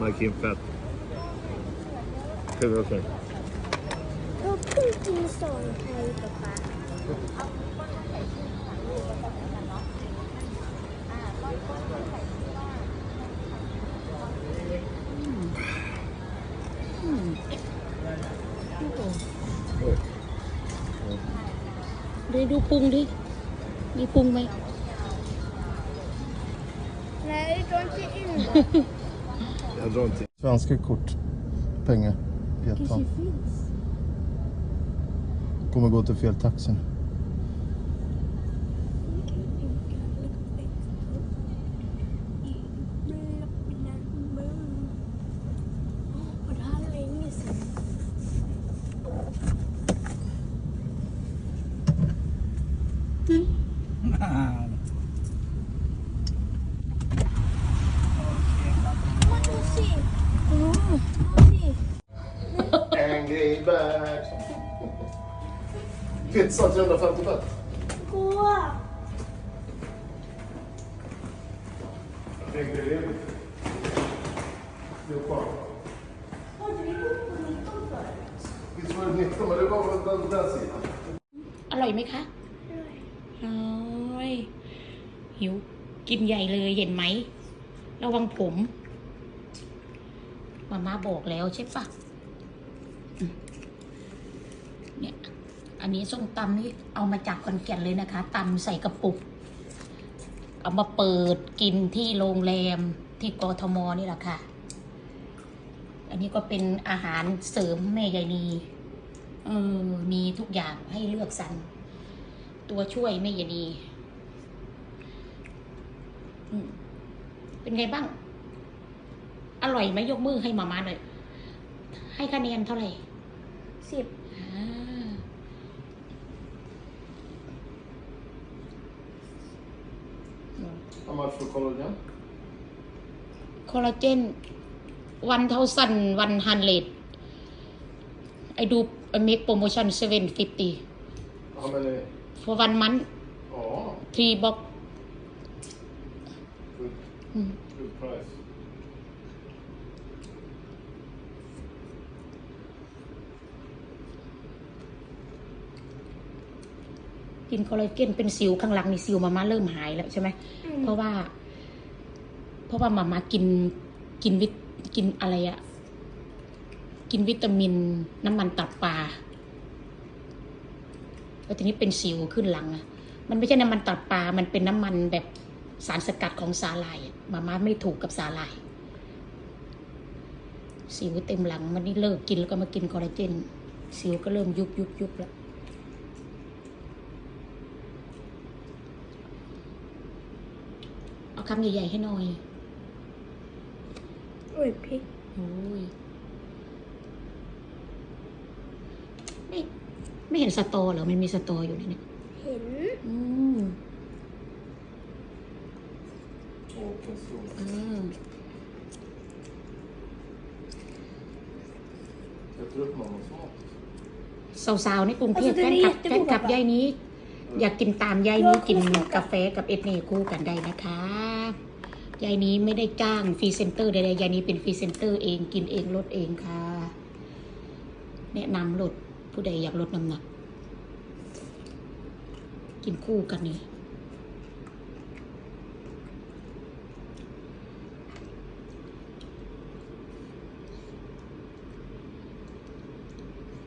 like in fat. Hur okej. ก็เพิ่งกินสองไทยกับปลาดูดูปรุงดิมีปรุงไหม Nej, du har inte in Jag drar inte. Svenska kort. Pengar. I ett Kanske fall. finns. Kommer gå till fel taxi. Och Pizza 350 baht. Gå! Det är kvar. Har du gjort på 19 förut? Visst var det 19, men det var väl den där sidan. อร่อยไหมคะ Nej. โอ้ยหิวกินใหญ่เลยเห็นไหม ระวังผมมาม่าบอกแล้วใช่ปะอืมเนี่ย อันนี้ส้มตำนี่เอามาจากคอนแก่นเลยนะคะตำใส่กระปุก เอามาเปิดกินที่โรงแรมที่กทมนี่แหละค่ะ อันนี้ก็เป็นอาหารเสริมแม่ยายนีเออมีทุกอย่างให้เลือกสรรตัวช่วยแม่ยายนีเป็นไงบ้าง อร่อยไหมยกมือให้มาม่าหน่อย ให้คะแนนเท่าไหร่ Sipp. อ่า How much for collagen? คอลลาเจนวันเท่าสันวันฮันเลดไอดูเม กโปรโมชั่นเซเว่นฟิฟตี้ How many? for one month Ja, three box good, Mm. good price. กินคอลลาเจนเป็นสิวข้างหลังนี่สิวมาม่าเริ่มหายแล้วใช่ไหม เพราะว่า เพราะว่ามามากินกินวิตกินอะไรอะกินวิตามินน้ำมันตับปลาแล้วทีนี้เป็นสิวขึ้นหลังอะมันไม่ใช่น้ำมันตับปลา มันเป็นน้ำมันแบบสารสกัดของสาหร่ายมาม่าไม่ถูกกับสาหร่าย สิวเต็มหลังมันนี่เลิกกินแล้วก็มากินคอลลาเจน สิวก็เริ่มยุบยุบยุบแล้ว เอาคำใหญ่ๆให้หน่อย Oj, pigg. โอ้ยไม่ไม่เห็นสตอเหรอ มันมีสตออยู่ในนี้ Hen. อืม Och kalsong. อืม Jag tror upp mammas mat. สาวๆในกรุงเทพเอาแฟจะนได้คลับจะแฟบอกนคลับว่ายายนี้ อยากกินตามยายนี้เรากินคุยกันกาแฟกับเอสเน่คู่กันได้นะคะยายนี้ไม่ได้จ้างฟรีเซนเตอร์ใดๆยายนี้เป็นฟรีเซนเตอร์เองกินเองลดเองค่ะ แนะนำลดผู้ใดอยากลดน้ำหนัก กินคู่กันนี่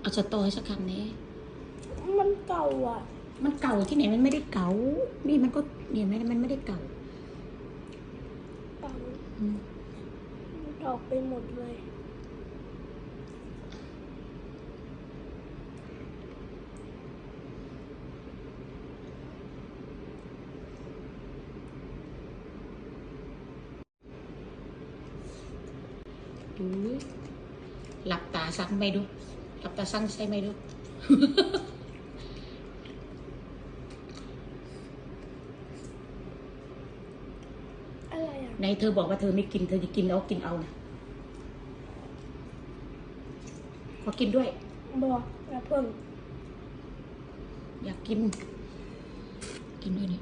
เอาสตอให้สักคำนี้มันเก่าอะ มันเก่าที่ไหนมันไม่ได้เก่า นี่มันก็เนี่ยมันมันไม่ได้เก่าเก่าอืมมันออกไปหมดเลย ดูหลับตาสั่งไปดู หลับตาสั่งใช่ไหมดู อะไรอะ ในเธอบอกว่าเธอไม่กิน เธอจะกินแล้วกินเอานะขอกินด้วยบอกแล้วเพิ่มอยากกิน กินด้วยนี่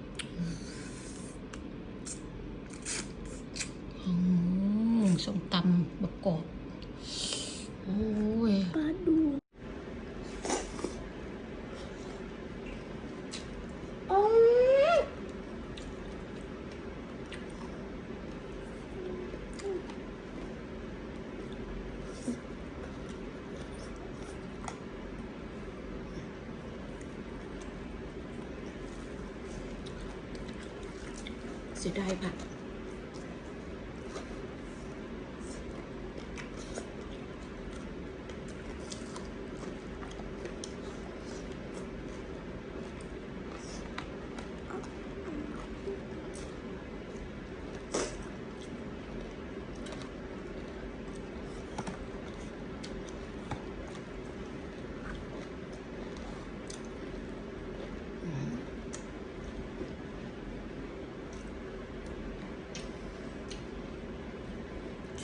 อืมส้มตำบกกอกโอ้ยปลาดู สียดายผักเ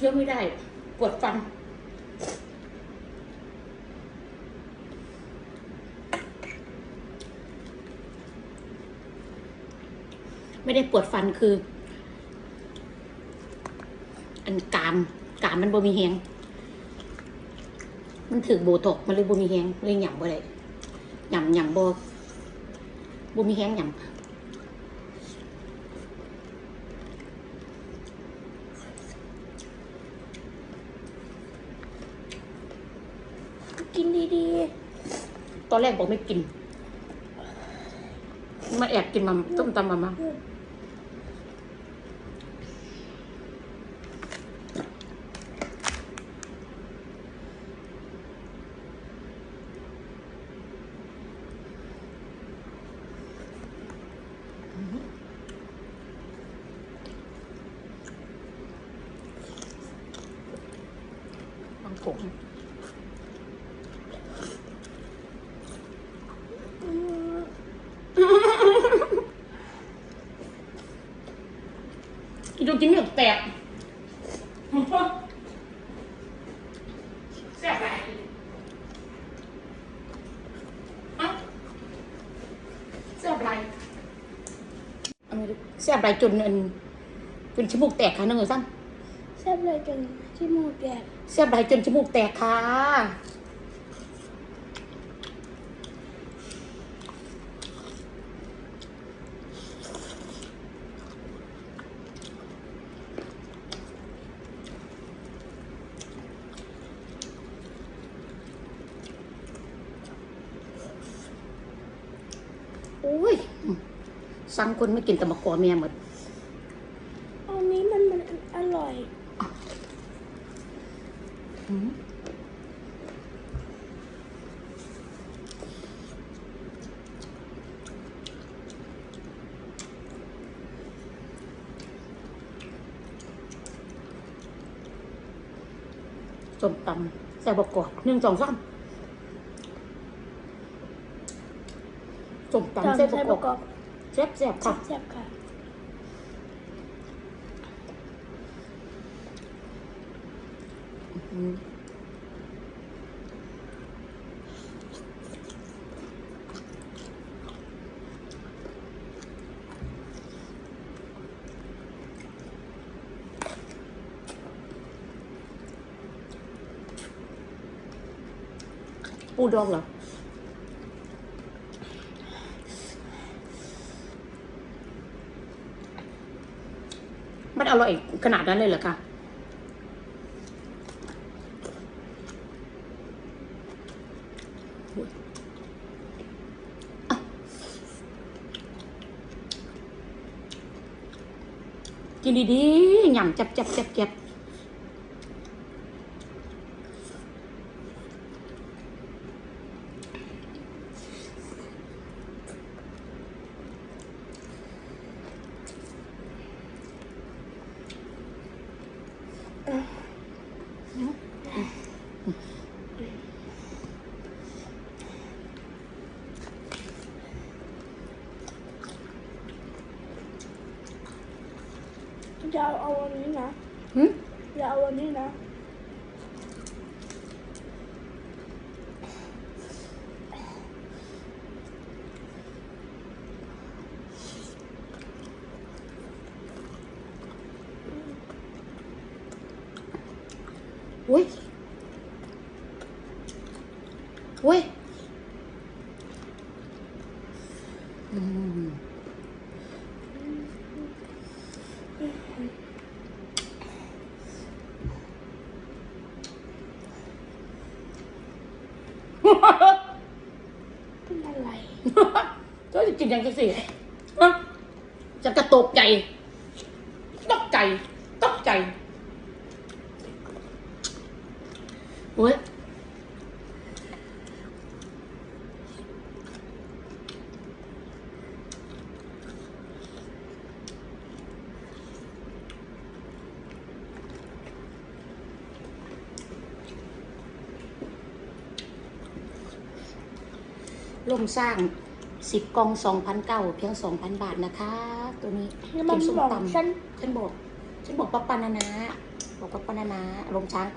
คี้ยวไม่ได้ ปวดฟัน ไม่ได้ปวดฟันคือ อันกามกามมันบ่มีแหงมันถือโบตกมันเลยบ่มีแหงเลยหย่ำบ่ได้หย่ำหย่ำบ่บ่มีแหงหย่ำ กินดีตอนแรกบอกไม่กิน มาแอบกินมาต้มตำมามาๆบางผง จิ้มหยกแตกแซ่บไรฮะแซ่บไรเอามาดูแซ่บไรจนอันจนจมูกแตกค่ะน้องเอ๋ยสั้นแซ่บเลยจนที่มูกแตกแซ่บไรจนจมูกแตกค่ะ โอ้ย สั่งคนไม่กินแต่มะกอเมียหมด อันนี้มันมันอร่อยอืมส้มตำใส่บกกอกหนึ่งสองสามส้มตำใส่บใส่กประกกออก บแซ่บแซ่บค่ะแซ่บค่ะอืมปูดองเหรอ มันอร่อยขนาดนั้นเลยเหรอคะกินดีๆหยำจับจับจับจับ อย่าเอาอันนี้นะหึ อย่าเอาอันนี้นะ อุ้ยอุ้ยอืม เป็น อะไรก็จะกินยังไงสิจะกระตกใจตกใจตกใจโอ้ย ลงสร้างสิบกล่องสองพันเก้าเพียงสองพันบาทนะคะ ตัวนี้แล้วมันเป็นส้มบอกตำฉัน ฉันบอก ฉันบอกป้าปานานาบอกป้าปานานาลงช้างไป